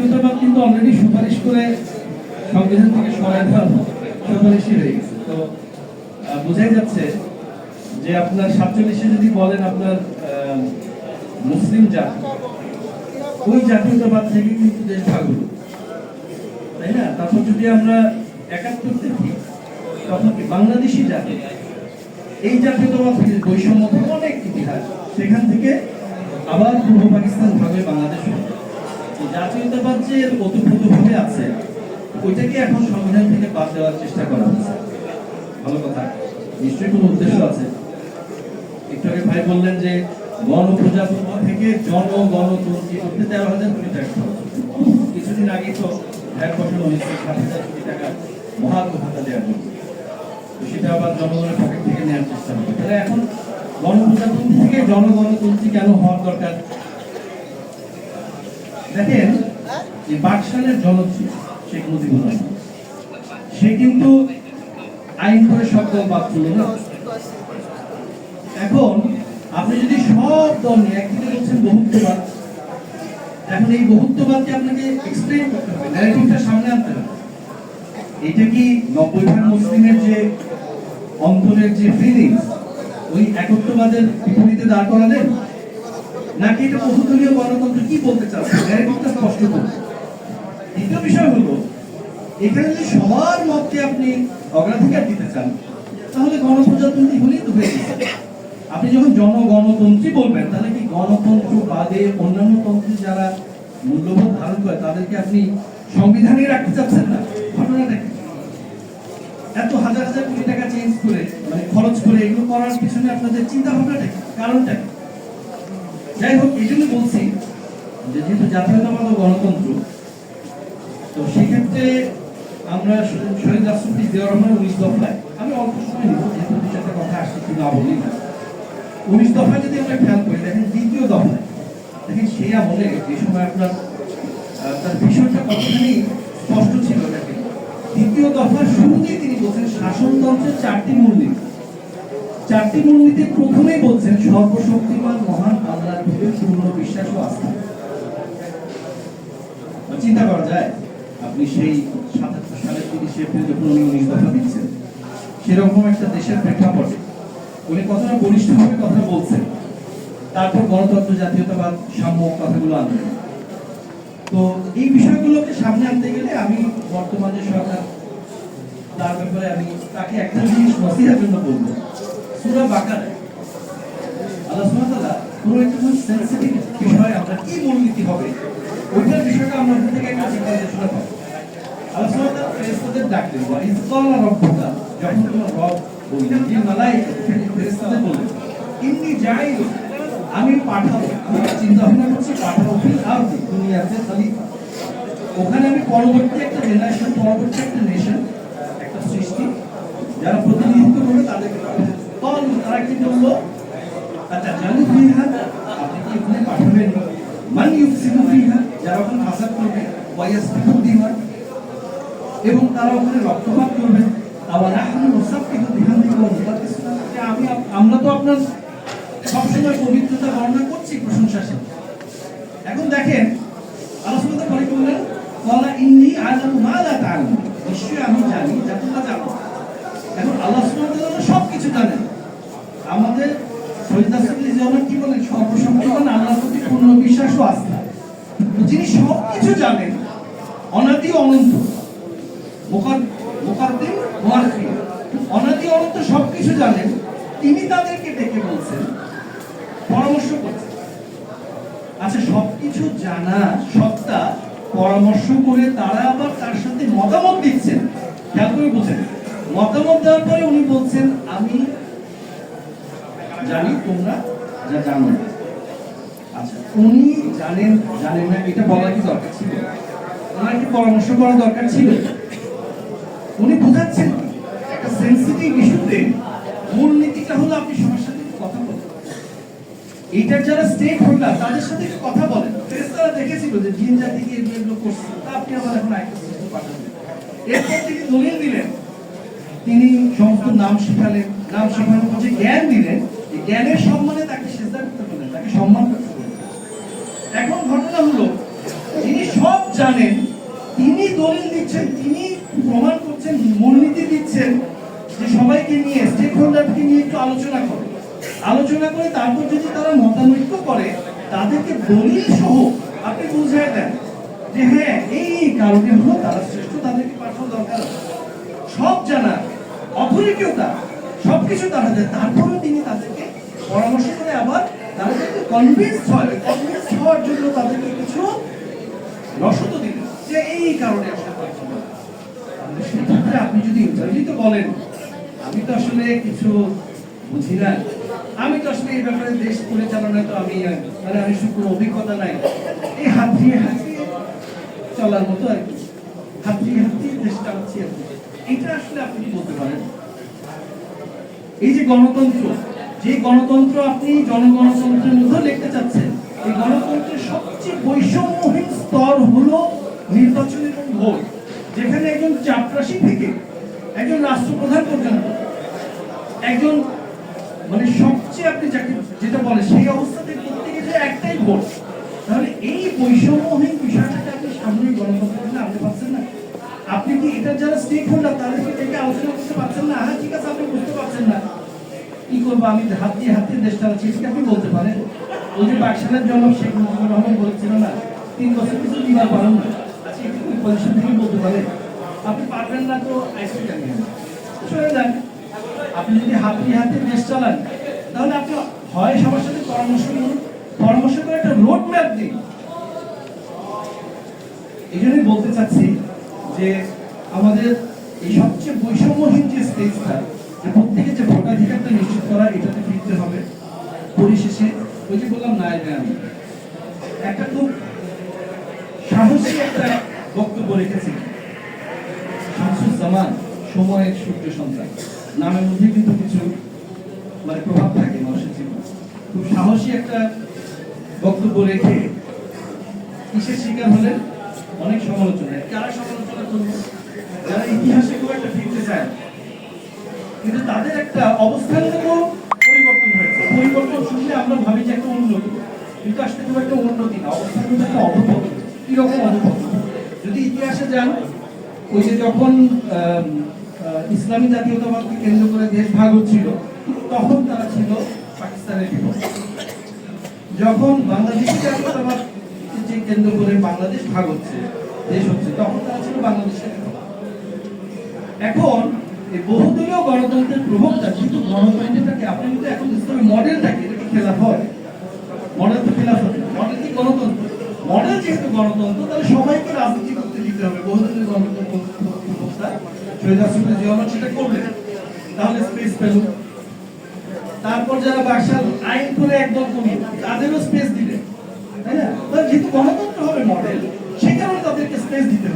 জাতীয়তাবাদ কিন্তু অলরেডি সুপারিশ করে সংবিধান থেকে সরাই দেওয়া সুপারিশই হয়ে গেছে। তো বোঝাই যাচ্ছে যে আপনার সাতচল্লিশে যদি বলেন আপনার মুসলিম জাতি, ওই জাতীয়তাবাদ থেকে কিন্তু দেশ ভাগ হলো। তাই না? তারপর যদি আমরা একাত্তর দেখি তখন কি বাংলাদেশি জাতি? এই জাতীয়তাবাদ বৈষম্য অনেক ইতিহাস। সেখান থেকে আবার পূর্ব পাকিস্তান ভাবে বাংলাদেশ জাতীয়তাবাদ ওতপ্রোতভাবে আছে, ওইটাকে এখন সংবিধান থেকে বাদ দেওয়ার চেষ্টা করা হচ্ছে। ভালো কথা। নিশ্চয়ই কোনো উদ্দেশ্য আছে? একটু আগে ভাই বললেন যে, গণপ্রজাতন্ত্র থেকে জনগণতন্ত্রী করতে তেরো হাজার কোটি টাকা। কিছুদিন আগে তো ভ্যাট বসানো হয়েছে সাত হাজার কোটি টাকা মহাত্ম ভাতা দেওয়ার জন্য। সেটা আবার জনগণের পকেট থেকে নেওয়ার চেষ্টা হবে। তাহলে এখন গণপ্রজাতন্ত্রী থেকে জনগণতন্ত্রী কেন হওয়ার দরকার? দেখেন যে বাকশালের জনত্রী শেখ মুজিবুর রহমান। সে কিন্তু আইন করে সব বাদ তুলল না। এখন আপনি যদি সব দল নিয়ে একদিকে বলছেন বহুত্ববাদ, এখন এই বহুত্ববাদকে আপনাকে এক্সপ্লেইন করতে হবে সামনে আনতে হবে। এটা কি নব্বই ভাগ মুসলিমের যে অন্তরের যে ফিলিংস ওই একত্ববাদের বিপরীতে দাঁড় করালেন? নাকি এটা বহুদলীয় গণতন্ত্র? কি বলতে চাচ্ছে দ্বিতীয় বিষয় হলো, এখানে যদি সবার মতকে আপনি অগ্রাধিকার দিতে চান, তাহলে গণপ্রজাতন্ত্রী হলেই তো হয়ে আপনি যখন জনগণতন্ত্রী বলবেন, তাহলে কি গণতন্ত্র বাদে অন্যান্য তন্ত্রে যারা মূল্যবোধ ধারণ করে, তাদেরকে আপনি সংবিধানে রাখতে চাচ্ছেন না? ঘটনাটা? এত হাজার হাজার কোটি টাকা চেঞ্জ করে মানে খরচ করে এগুলো করার পিছনে আপনাদের চিন্তা ভাবনাটা কি? কারণটা কি? যাই হোক, এই জন্য বলছি যে যেহেতু জাতীয়তাবাদ ও গণতন্ত্র, তো সেক্ষেত্রে আমরা শহীদ রাষ্ট্রপতি জিয়াউর রহমান উনিশ দফায়, আমি অল্প সময় নিব, যেহেতু দু চারটা কথা আসছে কি না বলি না উনিশ দফায় যদি আমরা খেয়াল করি, দেখেন দ্বিতীয় দফায়, দেখেন সেই আমলে যে সময় আপনার তার বিষয়টা কতখানি স্পষ্ট ছিল দেখেন। দ্বিতীয় দফার শুরুতেই তিনি বলছেন, শাসনতন্ত্রের চারটি মূলনীতি। চারটি মূলনীতি প্রথমেই বলছেন সর্বশক্তিমান মহান আল্লাহর প্রতি পূর্ণ বিশ্বাস ও আস্থা চিন্তা করা যায়, আপনি সেই সাতাত্তর সালের তিরিশে এপ্রিল যখন উনি উনিশ দফা দিচ্ছেন, সেরকম একটা দেশের প্রেক্ষাপটে উনি কতটা বলিষ্ঠভাবে কথা বলছেন, তারপর গণতন্ত্র, জাতীয়তাবাদ, সাম্য কথাগুলো আনবেন তো এই বিষয়গুলোকে সামনে আনতে গেলে আমি বর্তমানে সরকার, তার ব্যাপারে আমি তাকে একটা জিনিস নসিহার জন্য বলব। সুরা বাকারে। আল্লাহ তাআলা পুরো একটা সেনসিটিভ বিষয় আমরা কি মূলনীতি হবে, ওইটার বিষয়টা আমরা ওখান থেকে একটা চিন্তা নির্দেশনা পাবো। আল্লাহ তাআলা ফেরেশতাদের ডাকলেন ওয়া ইয ক্বালা রাব্বুকা যখন তোমার রব বললেন যে মালাইকা ফেরেশতাদের বললেন, ইন্নী জাইলু আমি পাঠাবো, আমি চিন্তা ভাবনা করছি পাঠাবো ফিল আরদি, দুনিয়াতে খলিফা। ওখানে আমি পরবর্তী একটা জেনারেশন, পরবর্তী একটা নেশন, একটা সৃষ্টি, যারা প্রতিনিধিত্ব করবে তাদেরকে তখন তারা কি আচ্ছা জানু ফিহা আপনি কি ওখানে পাঠাবেন মান ইউফসিদু ফিহা যারা ওখানে ফাসাদ করবে ওয়াইয়াসফিকু দিমা এবং তারা ওখানে রক্তপাত করবে। আবার নাহনু নুসাব্বিহু বিহামদিহি ওয়া নুকাদ্দিসু যে আমি আমরা তো আপনার সবসময় পবিত্রতা বর্ণনা করছি প্রশংসা এখন দেখেন ওয়া তাআলা বললেন ওয়ালা ইন্নী আ'লামু মা লা তা'লামুন নিশ্চয়ই আমি জানি যা তোমরা জানো না। এখন আল্লাহ সুবহানাহু ওয়া তাআলা সবকিছু জানেন আমাদের শহীদ রাসূলুল্লাহ জিয়াউর কি বলেন সর্বশক্তিমান আল্লাহর প্রতি পূর্ণ বিশ্বাস ও আস্থা তো যিনি সবকিছু জানেন অনাদি ও অনন্ত মোকাদ- মোকাদ্দিম মুআখির অনন্ত সবকিছু জানেন, তিনি তাদেরকে ডেকে বলছেন, পরামর্শ করছেন। আচ্ছা সবকিছু জানা সত্তা পরামর্শ করে তারা আবার তার সাথে মতামত দিচ্ছেন। খেয়াল করে বুঝেন মতামত দেওয়ার পরে উনি বলছেন, আমি জানি তোমরা যা জানো। আচ্ছা উনি জানেন জানেন না, এটা বলা কি দরকার ছিল? ওনার কি পরামর্শ করা দরকার ছিল? উনি বোঝাচ্ছেন কি? সেন্সিটিভ ইস্যুতে মূলনীতিটা হলো আপনি সবার সাথে কথা বলেন। এইটার যারা স্টেক হোল্ডার তাদের সাথে কথা বলেন। ফেরেশতারা দেখেছিল যে জিন জাতিকে এগুলো এগুলো করছে, তা আপনি আবার এখন একটা সিস্টেম পাঠাবেন এরপর তিনি দলিল দিলেন। তিনি সমস্ত নাম শিখালেন। নাম শেখানোর পর যে জ্ঞান দিলেন জ্ঞানের সম্মানে তাকে সেজদা করতে বললেন, তাকে সম্মান করতে বললেন। এখন ঘটনা হলো, যিনি সব জানেন, তিনি দলিল দিচ্ছেন, তিনি প্রমাণ করছেন, মূলনীতি দিচ্ছেন হোল্ডারকে নিয়ে একটু আলোচনা করে। আলোচনা করে তারপর যদি তারা মতানৈক্য করে, তাদেরকে দলিল সহ আপনি বুঝিয়ে দেন যে হ্যাঁ এই কারণে হলো তারা শ্রেষ্ঠ, তাদেরকে পাঠানো দরকার সব জানা অথরিটিও তার সবকিছু তারা দেয়। তারপরেও তিনি তাদেরকে পরামর্শ করে আবার তারা যাতে কনভিন্স হয় কনভিন্স হওয়ার জন্য তাদেরকে কিছু রসদ দিলেন যে এই কারণে আসলে পারছি না। সেক্ষেত্রে আপনি যদি ইন্টারভিউতে বলেন আমি তো আসলে কিছু বুঝি না। আমি তো আসলে এই ব্যাপারে দেশ পরিচালনায় তো আমি মানে আমি শুধু অভিজ্ঞতা নাই। এই হাত দিয়ে হাত চলার মতো আর কি। হাত দিয়ে হাত দিয়ে দেশ চালাচ্ছি আর কি। এটা আসলে আপনি কি বলতে পারেন? এই যে গণতন্ত্র যে গণতন্ত্র আপনি জনগণতন্ত্রের মধ্যে লিখতে চাচ্ছেন, এই গণতন্ত্রের সবচেয়ে বৈষম্যহীন স্তর হলো নির্বাচন এবং ভোট। যেখানে একজন চাপরাশি থেকে একজন রাষ্ট্রপ্রধান পর্যন্ত, একজন মানে সবচেয়ে আপনি যাকে যেটা বলে, সেই অবস্থাতে প্রত্যেকে যে একটাই ভোট, তাহলে এই বৈষম্যহীন বিষয়টাকে আপনি সামনে গণতন্ত্রের জন্য আনতে পারছেন না। আপনি কি এটা যারা স্টেক হোল্ডার তাদেরকে ডেকে আলোচনা করতে পারছেন না? হ্যাঁ ঠিক আছে, আপনি বুঝতে পারছেন না। কি করব আমি? হাত দিয়ে হাত দিয়ে দেশটা এটা কি আপনি বলতে পারেন। ওই যে বাকশালের জন্য শেখ মুজিবুর রহমান বলেছিল না, তিন বছর কিছু দিবার পারেন না। আচ্ছা কি পজিশন থেকে বলতে পারেন। আপনি পারবেন না তো আইসি জানিয়ে চলে যান। আপনি যদি হাত হাতে দেশ চালান, তাহলে আপনি হয় সবার সাথে পরামর্শ করুন পরামর্শ করে একটা রোড ম্যাপ দিন। এই জন্যই বলতে চাচ্ছি যে আমাদের এই সবচেয়ে বৈষম্যহীন যে স্টেজটা যে প্রত্যেকে যে ভোটাধিকারটা নিশ্চিত করা, এটাতে ফিরতে হবে। পরিশেষে ওই যে বললাম না আমি। একটা খুব সাহসী একটা বক্তব্য রেখেছি। শামসুজ্জামান সময়ের সূর্য সন্তান নামের মধ্যে কিন্তু কিছু মানে প্রভাব থাকে মানুষের জীবনে। খুব সাহসী একটা বক্তব্য রেখে কিসের শিকার হলেন? অনেক সমালোচনা। কারা সমালোচনা করবে যারা ইতিহাসে খুব একটা ফিরতে চায়। কিন্তু তাদের একটা অবস্থানগত পরিবর্তন হয়েছে। পরিবর্তন শুনলে আমরা ভাবি যে একটা উন্নতি। কিন্তু আসলে খুব একটা উন্নতি না। অবস্থানগত একটা অধপতন কীরকম অধপতন যদি ইতিহাসে যান ওই যে যখন ইসলামী জাতীয়তাবাদকে কেন্দ্র করে দেশ ভাগ হচ্ছিল, তখন তারা ছিল পাকিস্তানের বিপক্ষে। যখন বাংলাদেশি জাতীয়তাবাদ যে কেন্দ্র করে বাংলাদেশ ভাগ হচ্ছে, দেশ হচ্ছে, তখন তারা ছিল বাংলাদেশের এখন এই বহুদলীয় গণতন্ত্রের প্রভাবটা কিন্তু গণতন্ত্রটাকে আপনি কিন্তু এখন ইসলামী মডেলটাকে এটা কি খেলাফ হয় মডেল তো খেলাফ হবে মডেল কি গণতন্ত্র? মডেল যেহেতু গণতন্ত্র, তাহলে সবাইকে রাজনীতি দিলেন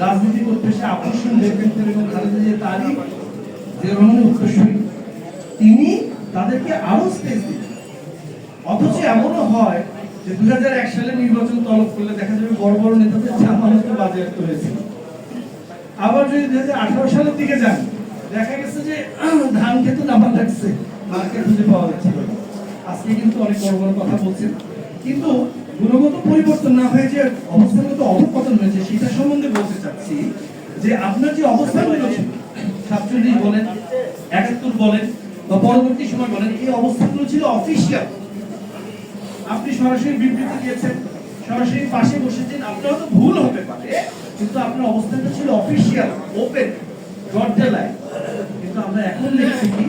রাজনীতি করতে এসে আকর্ষণ যে তারই যে তিনি তাদেরকে আরও স্পেস দিতেন অথচ এমনও হয় দুই হাজার এক সালে নির্বাচন তলব করলে দেখা যাবে বড় বড় নেতাদের জামানত বাজেয়াপ্ত হয়েছিল আবার যদি দুই হাজার আঠারো সালের দিকে যান, দেখা গেছে যে ধান খেতে নামা লাগছে, মার্কেট খুঁজে পাওয়া যাচ্ছিল না। আজকে কিন্তু অনেক বড় বড় কথা বলছেন। কিন্তু গুণগত পরিবর্তন না হয়ে যে অবস্থাগত অবপতন হয়েছে, সেটা সম্বন্ধে বলতে চাচ্ছি যে আপনার যে অবস্থানগুলো ছিল, সাতচল্লিশ বলেন, একাত্তর বলেন, বা পরবর্তী সময় বলেন, এই অবস্থানগুলো ছিল অফিসিয়াল আপনি সরাসরি বিবৃতি দিয়েছেন, সরাসরি পাশে বসেছেন আপনার হয়তো ভুল হতে পারে, কিন্তু আপনার অবস্থানটা ছিল অফিসিয়াল ওপেন জর্জেলায় কিন্তু আমরা এখন দেখছি কি,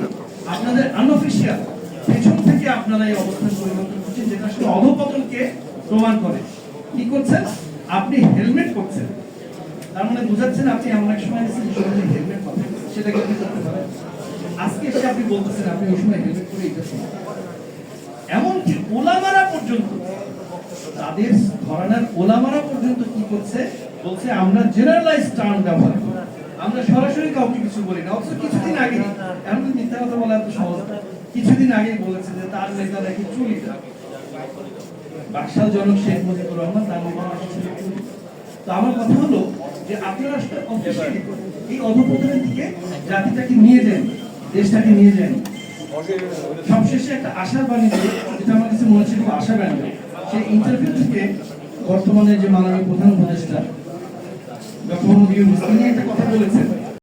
আপনাদের আনঅফিসিয়াল পেছন থেকে আপনারা এই অবস্থান পরিবর্তন করছেন, যেটা আসলে অধপতনকে প্রমাণ করে। কি করছেন? আপনি হেলমেট করছেন তার মানে বুঝাচ্ছেন আপনি এমন এক সময় এসেছেন হেলমেট হবে সেটাকে আপনি করতে পারেন। আজকে এসে আপনি বলতেছেন, আপনি ওই সময় হেলমেট করে এটা এমনকি ওলামারা পর্যন্ত। তাদের ঘরানার ওলামারা পর্যন্ত কি করছে? বলছে, আমরা জেনারেলাইজ টার্ম ব্যবহার করি। আমরা সরাসরি কাউকে কিছু বলি না। অথচ কিছুদিন আগে এমন মিথ্যা কথা বলা এত সহজ কিছুদিন আগে বলেছে যে, তার নেতা নাকি চুরি বাকশাল জনক শেখ মুজিবুর রহমান তার। তো আমার কথা হলো যে আপনারা এই অধপতনের দিকে জাতিটাকে নিয়ে যান, দেশটাকে নিয়ে যান। সবশেষে একটা আশার বাণী যেটা আমার কাছে মনে হচ্ছে আশা বাণী সেই ইন্টারভিউ থেকে বর্তমানে যে মাননীয় প্রধান উপদেষ্টা ডক্টর মোহাম্মদ ইউনুস একটা কথা বলেছেন।